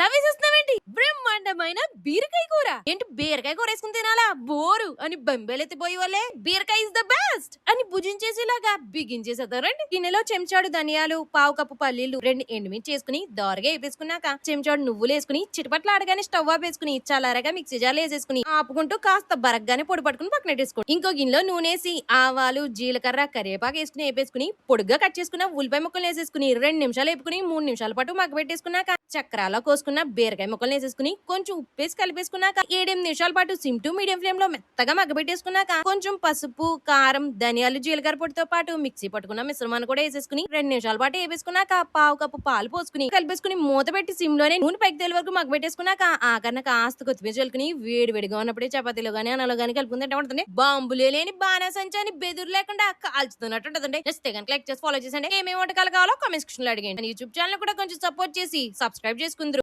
a veces బ్రహ్మాండమైన బీరకాయ కూర? ఏంటి బీరకాయ కూర వేసుకుని తినాలా? బోరు. అని బెంబేలెత్తిపోయి వాళ్ళే బీరకాయ ఇస్ ద బెస్ట్ అని భుజించేసేలాగా బిగించేసేద్దారండి గిన్నెలో చెంచాడు ధనియాలు పావు కప్పు పల్లీలు రెండు ఎండుమిర్చి వేసుకుని దోరగా వేపేసుకున్నాక చెంచాడు నువ్వులు వేసుకుని చిటపట్లు ఆడగానే స్టవ్ ఆపేసుకుని చల్లారగా మిక్సీ జాలు వేసేసుకుని ఆపుకుంటూ కాస్త బరగ్గానే పొడి పట్టుకుని పక్కన పెట్టేసుకోండి. ఇంకో గిన్నెలో నూనెసి ఆవాలు జీలకర్ర కరివేపాకు వేసుకుని వేపేసుకుని పొడుగ్గా కట్ చేసుకున్న ఉల్లిపాయ ముక్కలు వేసేసుకుని రెండు నిమిషాలు వేపుకుని మూడు నిమిషాల పాటు మగ్గ పెట్టేసుకున్నాక చక్రాలో కోసుకున్న బీరకాయ ముక్కలు వేసేసుకుని కొంచెం ఉప్పేసి కలిపేసుకున్నాక ఏడెనిమిది నిమిషాల పాటు సిమ్ టు మీడియం ఫ్లేమ్లో మెత్తగా మగ్గబెట్టేసుకున్నాక కొంచెం పసుపు కారం ధనియాలు జీలకర్ర పొడితో పాటు మిక్సీ పట్టుకున్న మిశ్రమాన్ని కూడా వేసేసుకుని రెండు నిమిషాల పాటు వేపేసుకున్నాక పావు కప్పు పాలు పోసుకుని కలిపేసుకుని మూత పెట్టి సిమ్లోనే నూనె పైకి తెలి వరకు మగ్గబెట్టేసుకున్నాక పెట్టేసుకున్నాక ఆకరణ కాస్త కొత్తిమీర చల్లుకుని వేడి వేడిగా ఉన్నప్పుడే చపాతీలో గానీ అనలో గానీ కలుపుకుందంటే ఉంటుంది బాంబులే లేని బాణసంచాని బెదురు లేకుండా కాల్చుతున్నట్టు ఉంటుందండి. జస్ట్ కనుక లైక్ చేసి ఫాలో చేసండి ఏమేమి వంటకాలు కావాలో కామెంట్ సెక్షన్లో అడిగండి యూట్యూబ్ ఛానల్ కూడా కొంచెం సపోర్ట్ చేసి సబ్స్క్రైబ్ చేసుకుందరు.